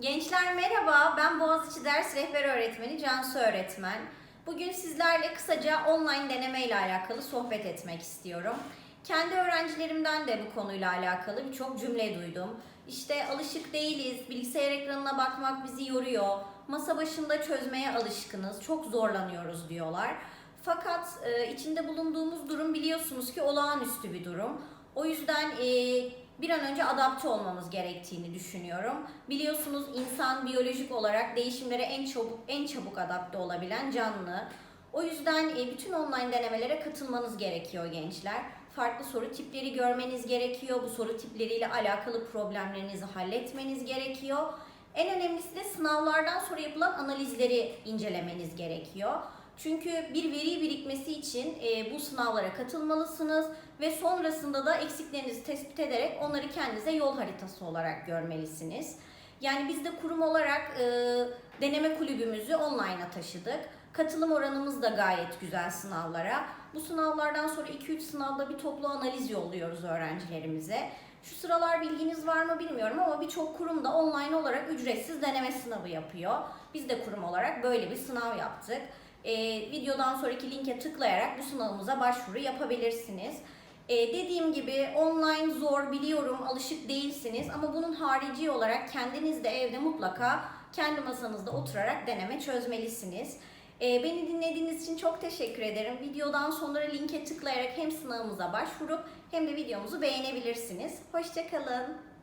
Gençler merhaba, ben Boğaziçi Ders Rehber Öğretmeni Cansu Öğretmen. Bugün sizlerle kısaca online deneme ile alakalı sohbet etmek istiyorum. Kendi öğrencilerimden de bu konuyla alakalı birçok cümle duydum. İşte alışık değiliz, bilgisayar ekranına bakmak bizi yoruyor, masa başında çözmeye alışkınız, çok zorlanıyoruz diyorlar. Fakat e, içinde bulunduğumuz durum biliyorsunuz ki olağanüstü bir durum. O yüzden e, bir an önce adapte olmamız gerektiğini düşünüyorum. Biliyorsunuz insan biyolojik olarak değişimlere en çabuk en çabuk adapte olabilen canlı. O yüzden e, bütün online denemelere katılmanız gerekiyor gençler. Farklı soru tipleri görmeniz gerekiyor. Bu soru tipleriyle alakalı problemlerinizi halletmeniz gerekiyor. En önemlisi de sınavlardan sonra yapılan analizleri incelemeniz gerekiyor. Çünkü bir veri birikmesi için e, bu sınavlara katılmalısınız ve sonrasında da eksiklerinizi tespit ederek onları kendinize yol haritası olarak görmelisiniz. Yani biz de kurum olarak e, deneme kulübümüzü online'a taşıdık. Katılım oranımız da gayet güzel sınavlara. Bu sınavlardan sonra 2-3 sınavda bir toplu analiz yolluyoruz öğrencilerimize. Şu sıralar bilginiz var mı bilmiyorum ama birçok kurum da online olarak ücretsiz deneme sınavı yapıyor. Biz de kurum olarak böyle bir sınav yaptık. Ee, videodan sonraki linke tıklayarak bu sınavımıza başvuru yapabilirsiniz. Ee, dediğim gibi online zor biliyorum alışık değilsiniz ama bunun harici olarak kendiniz de evde mutlaka kendi masanızda oturarak deneme çözmelisiniz. Ee, beni dinlediğiniz için çok teşekkür ederim. Videodan sonra linke tıklayarak hem sınavımıza başvurup hem de videomuzu beğenebilirsiniz. Hoşçakalın.